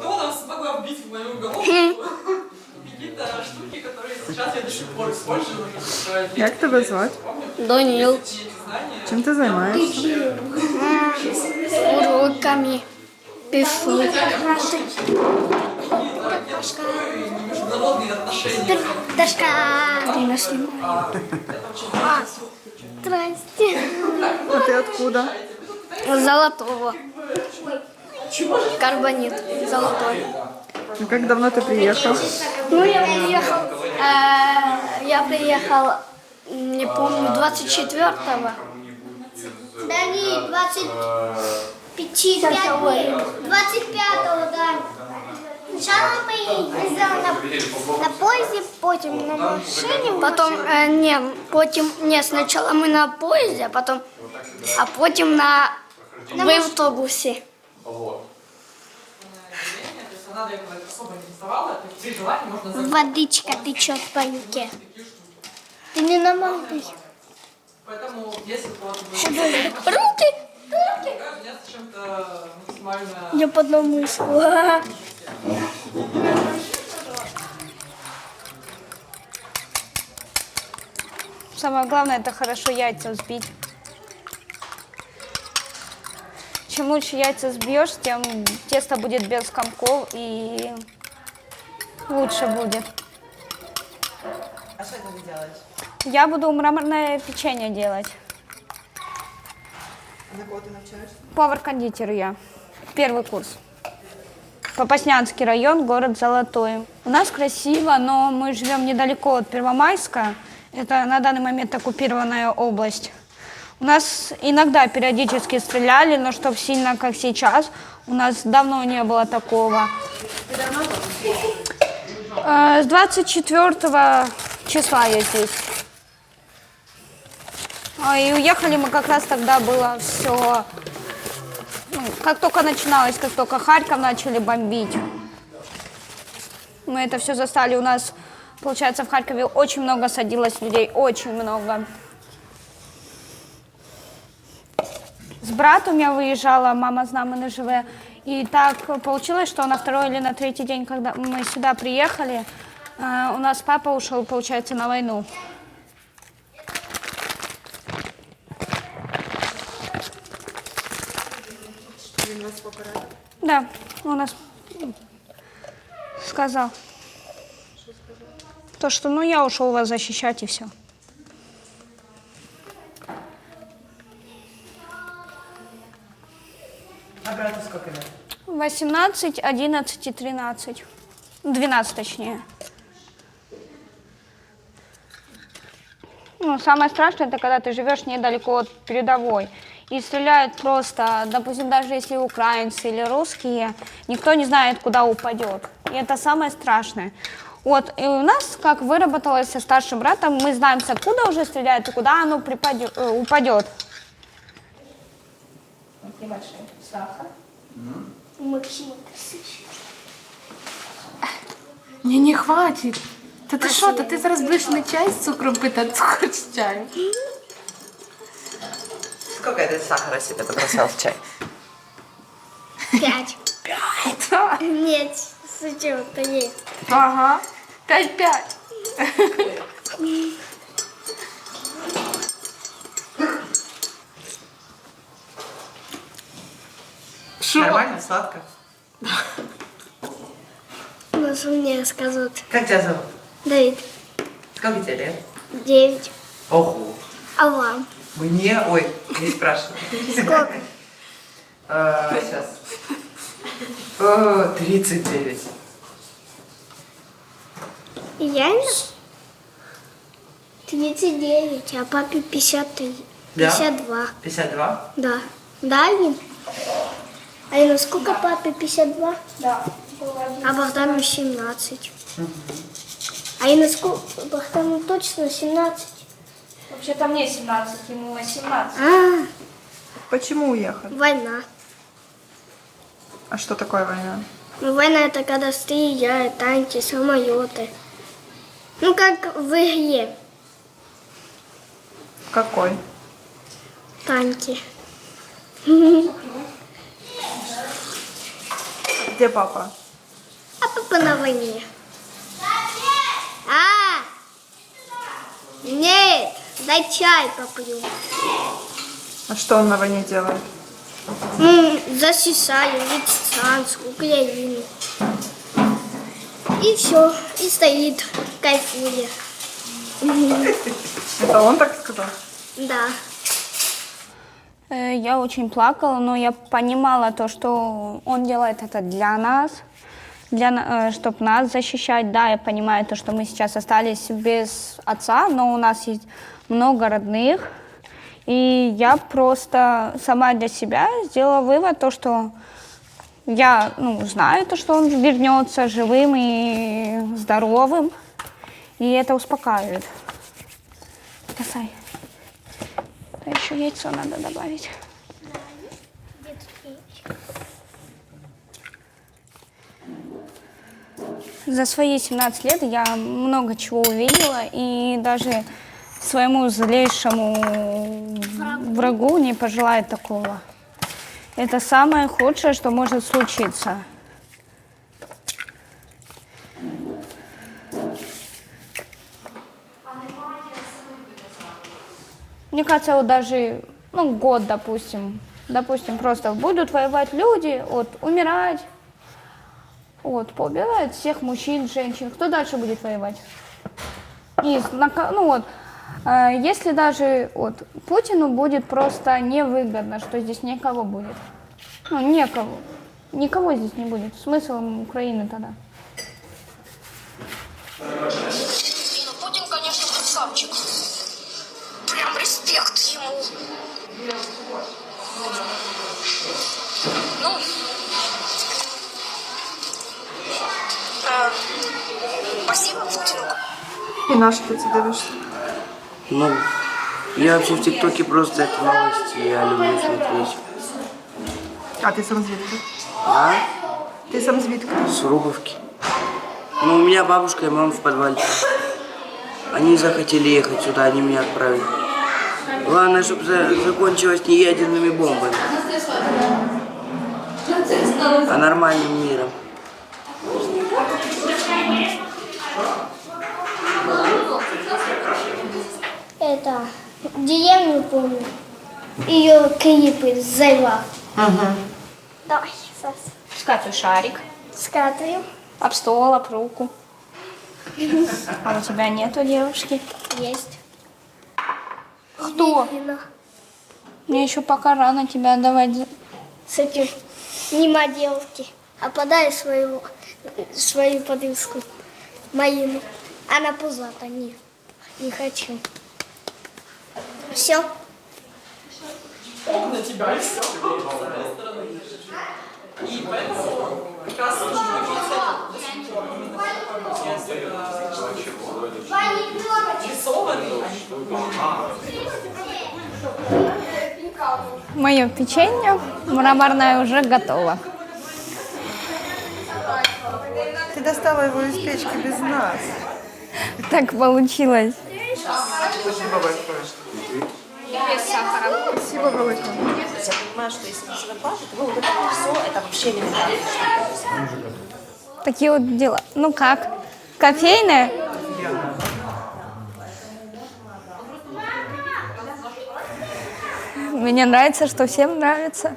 Кто нас смогла вбить в мою голову какие-то штуки, которые сейчас я до сих пор использую. которые Як тебе звати? Данил. Чим ти займаєшся? Уроками пишу. Международные отношения. Дашка. Ты нас снимаешь. А, Здрасте. А ти откуда? Золотого. Карбонит золотой. Ну, как давно ты приехал? Ну, я приехал, э, я приехал, не помню, 24-го. Да ні, 25-го, 25-го, да. Спочатку ми їздили на, на поїзді, потім на машині. Потом, э, не, потім, не, сначала мы на поезде, а потом, а потім на, в автобусе. То есть она этого особо не рисовала, то есть при желании можно закрыть. Водичка течет по юке. Ти не намагайся. Поэтому если вот вы Руки! меня с чем-то максимально Я под намыску. Самое главное это хорошо яйца взбить. Чем лучше яйца взбьешь, тем тесто будет без комков и лучше будет. А что это вы делаете? Я буду мраморное печенье делать. На кого ты навчаешься? Повар-кондитер я. Первый курс. Попаснянский район, город Золотой. У нас красиво, но мы живем недалеко от Первомайска. Это на данный момент оккупированная область. У нас иногда периодически стреляли, но чтоб сильно, как сейчас, у нас давно не было такого. Э, С 24 числа я здесь. А, И уехали мы как раз тогда было все, как только начиналось, как только Харьков начали бомбить. Мы это все застали. У нас, получается, в Харькове очень много садилось людей, очень много. С братом я выезжала, мама с нами не живе. И так получилось, что на второй или на третий день, когда мы сюда приехали, э, у нас папа ушел, получается, на войну. Да, он нас сказал. То, что ну я ушел вас защищать и все. А брату сколько лет? 18, 11 и 13. 12 точнее. Ну, самое страшное, это когда ты живешь недалеко от передовой. И стреляют просто, допустим, даже если украинцы или русские, никто не знает, куда упадет. И это самое страшное. Вот, и у нас, как выработалось со старшим братом, мы знаем, с откуда уже стреляют и куда оно припадет, э, упадет. Небольшой сахар. Максим, Ні, не хватить. Та ти що, та ти зараз будеш не чай з цукром пити, а цукор з. Сколько ты сахара себе побросал в чай? пять. Та, Нет, зачем-то нет. Ага. П'ять-п'ять. Нормально, сладко. Что мне сказать? Как тебя зовут? Давид, Сколько тебе лет? девять. Ого. А вам? Мне? Ой, не спрашивай. Сколько? А, Сейчас. О, 39. Реально? 39, а папе 53. Да? 52. 52? Да. Да, Алин? Алина, сколько папе 52? Да. А Богдану 17. Алина, сколько? Богдану точно 17. Вообще-то мне 17, ему 18. А, Почему уехали? война. А что такое война? Ну, война это когда стреляют, танки, самолеты. Ну, как в игре. Какой? Танки. Где папа? А папа на войне. А! Нет, дай чай попью. А что он на войне делает? М, Засисали Венецианск, Украину. И все, и стоит, кайфует. Это он так сказал? Да. Э, Я очень плакала, но я понимала то, что он делает это для нас, для, чтобы нас защищать. Да, я понимаю то, что мы сейчас остались без отца, но у нас есть много родных. И я просто сама для себя сделала вывод, то, что я ну, знаю, то, что он вернется живым и здоровым. И это успокаивает. Касай. А еще яйцо надо добавить. За свои 17 лет я много чего увидела, и даже своему злейшему врагу не пожелает такого. Это самое худшее, что может случиться. Мне кажется, вот даже ну, год, допустим, допустим, просто будут воевать люди, вот, умирать, вот, поубивают всех мужчин, женщин. Кто дальше будет воевать? И, на ко- ну вот, если даже вот, Путину будет просто невыгодно, что здесь никого будет. Ну, некого. Никого здесь не будет. Смысл Украины тогда? Путин, конечно, красавчик. Прям респект ему. Ну, э, спасибо Путину. И на что ты дивишься? Ну, я вообще в ТикТоке просто это новости, я люблю смотреть. А ты сам звідки? А? Ти сам звідки? С Рубовки. Ну, у меня бабушка и мама в подвале. Они захотели ехать сюда, они меня отправили. Главное, чтобы закончилось не ядерными бомбами, а нормальным миром. Это, деревню помню. Ее клипы зайва. Давай, Сас. Скатывай шарик. Скатываем. Об стол, об руку. А у тебя нету девушки? Есть. Кто? Видно. Мне еще пока рано тебя отдавать. С этим нема девушки. А подай свою, свою подружку. Марину. Она пузата. Не, не хочу. Все. на тебя и все. И поэтому как раз Мое печенье мраморное уже готово. Ты достала его из печки без нас. Так получилось. Спасибо велике. Я понимаю, что если не платят, ну, вот это все, это вообще элементарно. Такие вот дела. Ну как? Кофейная? Мне нравится, что всем нравится.